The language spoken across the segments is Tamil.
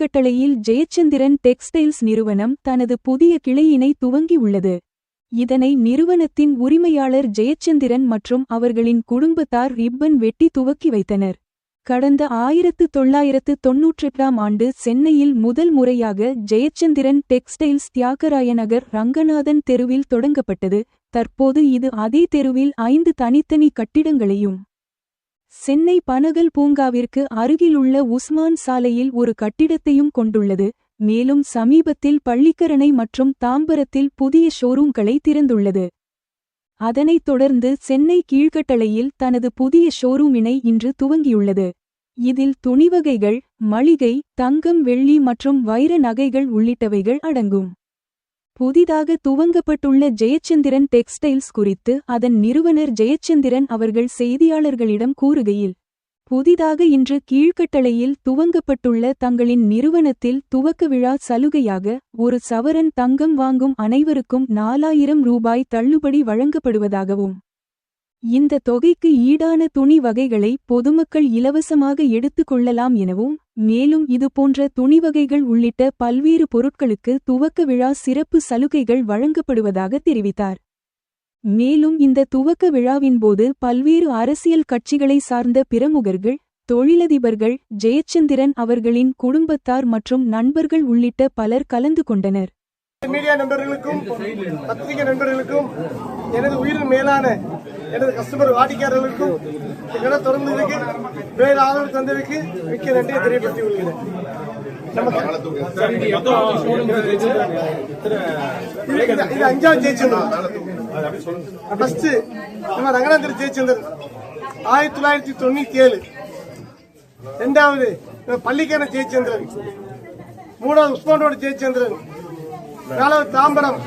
அறக்கட்டளையில் ஜெயச்சந்திரன் டெக்ஸ்டைல்ஸ் நிறுவனம் தனது புதிய கிளையினை துவங்கியுள்ளது இதனை நிறுவனத்தின் உரிமையாளர் ஜெயச்சந்திரன் மற்றும் அவர்களின் குடும்பத்தார் ரிப்பன் வெட்டி துவக்கி வைத்தனர். கடந்த ஆயிரத்து தொள்ளாயிரத்து தொன்னூற்றெட்டாம் ஆண்டு சென்னையில் முதல் முறையாக ஜெயச்சந்திரன் டெக்ஸ்டைல்ஸ் தியாகராய நகர் ரங்கநாதன் தெருவில் தொடங்கப்பட்டது. தற்போது இது அதே தெருவில் ஐந்து தனித்தனி கட்டிடங்களையும் சென்னை பனகல் பூங்காவிற்கு அருகிலுள்ள உஸ்மான் சாலையில் ஒரு கட்டிடத்தையும் கொண்டுள்ளது. மேலும் சமீபத்தில் பள்ளிக்கரணை மற்றும் தாம்பரத்தில் புதிய ஷோரூம்களை திறந்துள்ளது. அதனைத் தொடர்ந்து சென்னை கீழ்கட்டளையில் தனது புதிய ஷோரூமினை இன்று துவங்கியுள்ளது. இதில் துணிவகைகள் மளிகை தங்கம் வெள்ளி மற்றும் வைர நகைகள் உள்ளிட்டவைகள் அடங்கும். புதிதாக துவங்கப்பட்டுள்ள ஜெயச்சந்திரன் டெக்ஸ்டைல்ஸ் குறித்து அதன் நிறுவனர் ஜெயச்சந்திரன் அவர்கள் செய்தியாளர்களிடம் கூறுகையில் புதிதாக இன்று கீழ்கட்டளையில் துவங்கப்பட்டுள்ள தங்களின் நிறுவனத்தில் துவக்க விழா சலுகையாக ஒரு சவரன் தங்கம் வாங்கும் அனைவருக்கும் நாலாயிரம் ரூபாய் தள்ளுபடி வழங்கப்படுவதாகவும் இந்த தொகைக்கு ஈடான துணி வகைகளை பொதுமக்கள் இலவசமாக எடுத்துக்கொள்ளலாம் எனவும் மேலும் இதுபோன்ற துணி வகைகள் உள்ளிட்ட பல்வேறு பொருட்களுக்கு துவக்க விழா சிறப்பு சலுகைகள் வழங்கப்படுவதாக தெரிவித்தார். மேலும் இந்த துவக்க விழாவின்போது பல்வேறு அரசியல் கட்சிகளை சார்ந்த பிரமுகர்கள் தொழிலதிபர்கள் ஜெயச்சந்திரன் அவர்களின் குடும்பத்தார் மற்றும் நண்பர்கள் உள்ளிட்ட பலர் கலந்து கொண்டனர். மீடியா நண்பர்களுக்கும் பத்திரிகை நண்பர்களுக்கும் எனது உயிரின் மேலான எனது கஸ்டமர் வாடிக்கையாளர்களுக்கும் எங்களை தொடர்ந்து இருக்கு. வேறு ஆதரவு தந்ததுக்கு மிக்க நன்றியை தெரியப்படுத்தி கொள்கிறேன். நமக்கு இது- இது அஞ்சாவது ஜெயிச்சந்திரன். ஃபர்ஸ்ட் நம்ம ரங்கநாதர் ஜெயிச்சந்திரன். ஆயிரத்தி தொள்ளாயிரத்தி தொண்ணூத்தி ஏழு ரெண்டாவது பள்ளிக்கான ஜெயச்சந்திரன். மூணாவது உஸ்மானோட ஜெயச்சந்திரன். நாலாவது தாம்பரம்.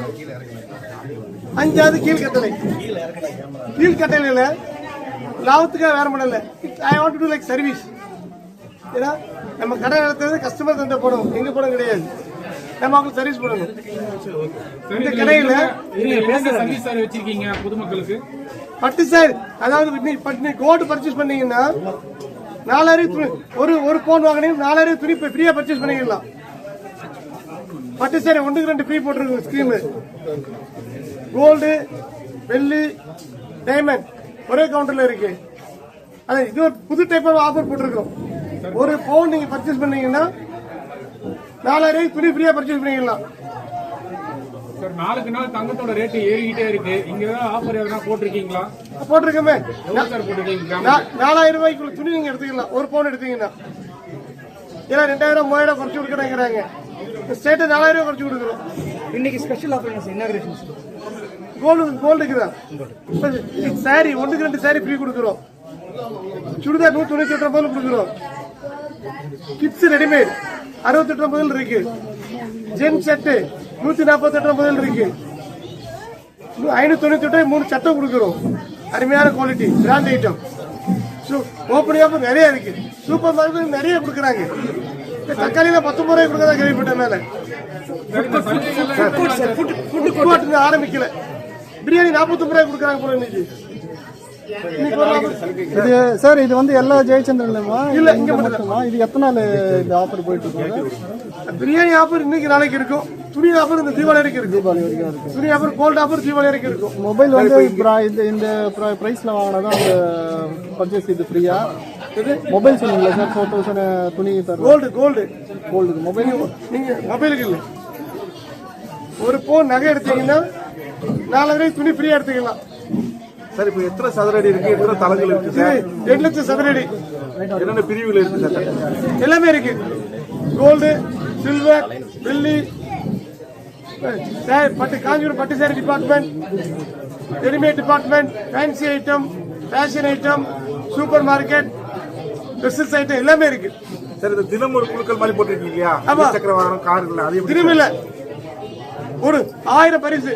அஞ்சாவது கீழ்கட்டளை கீழ்கட்டளையில லாபத்துக்காக வேற பண்ணல I want to like service ஏன்னா நம்ம கடை நடத்துறது கஸ்டமர் தந்த போடும் எங்க போடும் கிடையாது. நம்ம அவங்களுக்கு சர்வீஸ் பண்ணணும் இந்த கடையில சர்வீஸ் சார் வச்சிருக்கீங்க பொதுமக்களுக்கு? பட்டு சார். அதாவது பட்டு நீ கோட் பர்ச்சேஸ் பண்ணீங்கன்னா நாலாயிரம் துணி ஒரு ஒரு போன் வாங்கினீங்க நாலாயிரம் துணி ஃப்ரீயா பர்ச்சேஸ் பண்ணிக்கலாம். பட்டு சார் ஒன்றுக்கு ரெண்டு ஃப்ரீ போட்டிருக்கு ஸ்கீம் கோல்டு வெள்ளி டைமண்ட் ஒரே கவுண்டர்ல இருக்கு. அதான் இது ஒரு புது டைப் ஆஃப் ஆஃபர் போட்டிருக்கோம். ஒரு பவுன் நீங்க பர்ச்சேஸ் பண்ணீங்கன்னா நாலாயிரம் துணி ஃப்ரீயா பர்ச்சேஸ் பண்ணிக்கலாம். சார் நாளுக்கு நாள் தங்கத்தோட ரேட் ஏறிக்கிட்டே இருக்கு. இங்க ஆஃபர் எதனா போட்டிருக்கீங்களா? போட்டிருக்கோமே. நாலாயிரம் ரூபாய்க்குள்ள துணி நீங்க எடுத்துக்கலாம். ஒரு பவுன் எடுத்தீங்கன்னா. ஏன்னா ரெண்டாயிரம் மூவாயிரம் குறைச்சு கொடுக்குறாங்கிறாங்க ஸ்டேட்டு நாலாயிரம் ரூபாய் குறைச்சு கொடுக்குறோம். இன்னைக்கு ஸ்பெஷல் ஆஃபர் என்ன சார் கோல்டு கோல்டு கோல்டுக்கு சாரி ஒன்றுக்கு ரெண்டு சாரி ஃப்ரீ கொடுக்குறோம் சுடிதார் நூற்றி தொண்ணூத்தி எட்டு ரூபாய் கொடுக்குறோம் கிட்ஸ் ரெடிமேட் அறுபத்தெட்டு ரூபாய் இருக்கு ஜென் செட்டு நூத்தி நாற்பத்தெட்டு ரூபாய் இருக்கு ஐநூத்தி தொண்ணூத்தி எட்டு மூணு சட்டம் கொடுக்குறோம் அருமையான குவாலிட்டி பிராண்ட் ஐட்டம் ஓப்பனியாக நிறைய இருக்கு சூப்பர் மார்க்கெட் நிறைய கொடுக்குறாங்க இந்த தக்காளியில பத்தொன்பது ரூபாய் கொடுக்கறதா கேள்விப்பட்டேன் மேல ஃபுட் ஆரம்பிக்கல பிரியாணி நாற்பத்தி ரூபாய் கொடுக்குறாங்க போல இன்னைக்கு. இது சார் இது வந்து எல்லா ஜெயச்சந்திரன்லயுமா? இல்ல, இங்க மட்டும் இது எத்தனை நாள் இந்த ஆஃபர் போயிட்டு இருக்கு? பிரியாணி ஆஃபர் இன்னைக்கு நாளைக்கு இருக்கும். துணி ஆஃபர் இந்த தீபாவளி வரைக்கும் இருக்கும். துணி ஆஃபர் கோல்டு ஆஃபர் தீபாவளி வரைக்கும் இருக்கும். மொபைல் வந்து இந்த இந்த பிரைஸ்ல வாங்கினதான் அந்த பர்ச்சேஸ் இது ஃப்ரீயா மொபைல் சொன்னீங்களா சார் ஃபோர் தௌசண்ட் துணி தரும் கோல்டு கோல்டு கோல்டு மொபைல் நீங்க மொபைலுக்கு இல்ல. ஒரு பவுன் நகை எடுத்தீங்கன்னா நாலாயிரம் துணி ஃப்ரீயா எடுத்துக்கலாம். சார் இப்போ எத்தனை சதுரடி இருக்கு? எத்தனை தளங்கள் இருக்கு இது சார் ரெண்டு லட்சம் சதுரடி. என்னென்ன பிரிவுகள் இருக்கு சார்? எல்லாமே இருக்கு. கோல்டு சில்வர் வெள்ளி சார் பட்டு காஞ்சிபுரம் பட்டு sari department readymade department fancy item fashion item super market dresses item எல்லாமே இருக்கு. சார் இந்த தினம் ஒரு குழுக்கள் மாதிரி போட்டிருக்கீங்க இல்லையா. சக்கர வாகனம் கார்கள் அது திரும்ப இல்ல. ஒரு ஆயிரம் பரிசு.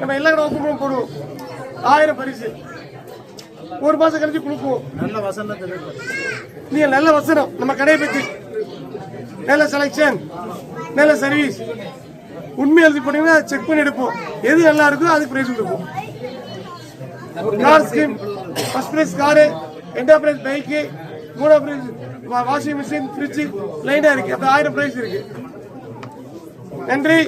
நம்ம எல்லா கடை ஓப்பன் போடுவோம். ஆயிரம் பரிசு. ஒரு மாசம் கழிச்சு கொடுப்போம். நல்ல வசனம் நீங்க நல்ல வசனம். நம்ம கடையை பத்தி. நல்ல செலெக்ஷன் நல்ல சர்வீஸ் உண்மை எழுதி போட்டீங்கன்னா செக் பண்ணி எடுப்போம். எது நல்லா இருக்கோ அதுக்கு பிரைஸ் கொடுப்போம். Car scheme first prize car ரெண்டாம் பிரைஸ் பைக்கு மூணாம் பிரைஸ் வாஷிங் மிஷின் ஃப்ரிட்ஜ் லைனா இருக்கு. அப்ப ஆயிரம் பிரைஸ் இருக்கு. நன்றி.